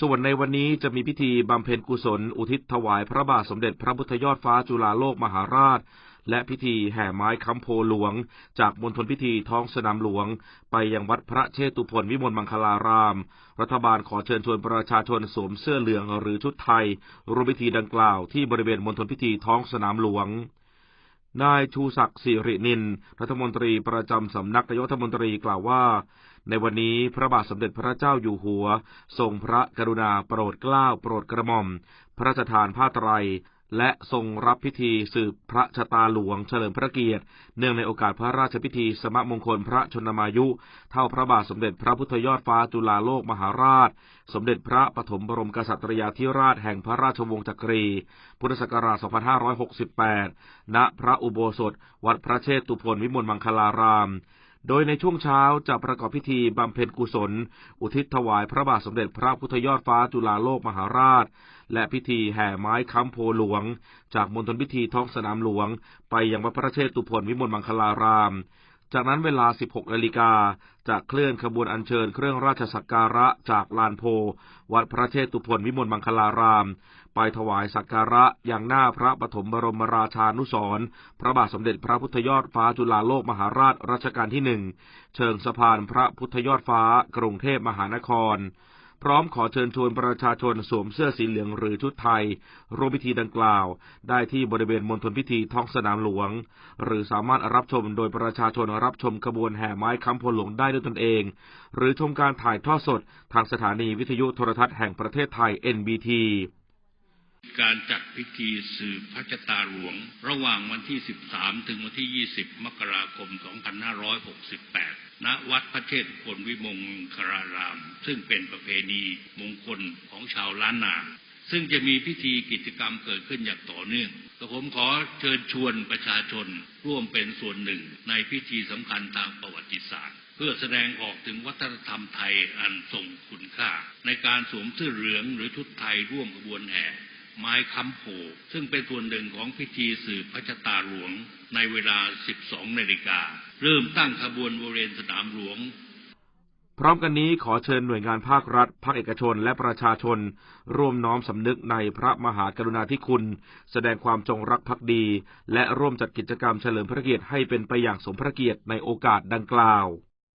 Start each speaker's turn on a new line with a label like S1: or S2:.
S1: ส่วนในวันนี้จะมีพิธีบำเพ็ญกุศล อุทิศถวายพระบาทสมเด็จพระพุทธยอดฟ้าจุฬาโลกมหาราช และพิธีแห่ไม้คำโพหลวง จากมณฑลพิธีท้องสนามหลวง ไปยังวัดพระเชตุพนวิมลมังคลาราม รัฐบาลขอเชิญชวนประชาชนสวมเสื้อเหลืองหรือชุดไทยร่วมพิธีดังกล่าวที่บริเวณมณฑลพิธีท้องสนามหลวง นายชูศักดิ์สิรินิน รัฐมนตรีประจำสำนักนายกรัฐมนตรีกล่าวว่า ในวันนี้พระบาทสมเด็จพระเจ้าอยู่หัว ทรงพระกรุณาโปรดเกล้าโปรดกระหม่อม พระราชทานผ้าไตร และทรงรับพิธีสืบพระชะตาหลวงเฉลิมพระเกียรติ เนื่องในโอกาสพระราชพิธีสมมงคลพระชนมายุ เท่าพระบาทสมเด็จพระพุทธยอดฟ้าจุฬาโลกมหาราช สมเด็จพระปฐมบรมกษัตริยาธิราชแห่งพระราชวงศ์จักรี พุทธศักราช 2568 ณ พระอุโบสถ วัดพระเชตุพนวิมลมังคลาราม โดยในช่วงเช้าจะประกอบพิธีบำเพ็ญกุศล อุทิศถวายพระบาทสมเด็จพระพุทธยอดฟ้าจุฬาโลกมหาราช และพิธีแห่ไม้ค้ำโพหลวง จากมณฑลพิธีท้องสนามหลวง ไปยังวัดพระเชตุพนวิมลมังคลาราม จากนั้นเวลา 16นาฬิกาจะเคลื่อนขบวนอัญเชิญเครื่องราชสักการะจากลานโพ วัดพระเชตุพนวิมลมังคลาราม ไปถวายสักการะอย่างหน้าพระปฐมบรมราชานุสรพระบาทสมเด็จพระพุทธยอดฟ้าจุฬาโลกมหาราชรัชกาลที่หนึ่ง เชิงสะพานพระพุทธยอดฟ้ากรุงเทพมหานคร พร้อมขอเชิญชวนประชาชนสวมเสื้อสีเหลืองหรือชุดไทยร่วมพิธีดังกล่าว ได้ที่บริเวณมณฑลพิธีท้องสนามหลวง หรือสามารถรับชมโดยประชาชนรับชมขบวนแห่ไม้คำโพหลวงได้ด้วยตนเอง หรือชมการถ่ายทอดสดทางสถานีวิทยุโทรทัศน์แห่งประเทศไทย NBT
S2: การจัดพิธีสืบพระชะตาหลวง ระหว่างวันที่ 13 ถึงวันที่ 20 มกราคม 2568 ณวัดพระเชตุพนวิมลคาราราม ซึ่งเป็นประเพณีมงคลของชาวล้านนา ซึ่งจะมีพิธีกิจกรรมเกิดขึ้นอย่างต่อเนื่องแต่ผมขอเชิญชวนประชาชนร่วมเป็นส่วนหนึ่งในพิธีสำคัญทางประวัติศาสตร์ เพื่อแสดงออกถึงวัฒนธรรมไทยอันทรงคุณค่า ในการสวมเสื้อเหลืองหรือชุดไทยร่วมขบวนแห่ ไม้คำโพซึ่งเป็นส่วนหนึ่งของพิธีสืบพระชะตาหลวงในเวลา 12นาฬิกา เริ่มตั้งขบวนบริเวณสนามหลวง
S1: พร้อมกันนี้ขอเชิญหน่วยงานภาครัฐ ภาคเอกชน และประชาชน ร่วมน้อมสำนึกในพระมหากรุณาธิคุณ แสดงความจงรักภักดี และร่วมจัดกิจกรรมเฉลิมพระเกียรติให้เป็นไปอย่างสมพระเกียรติในโอกาสดังกล่าว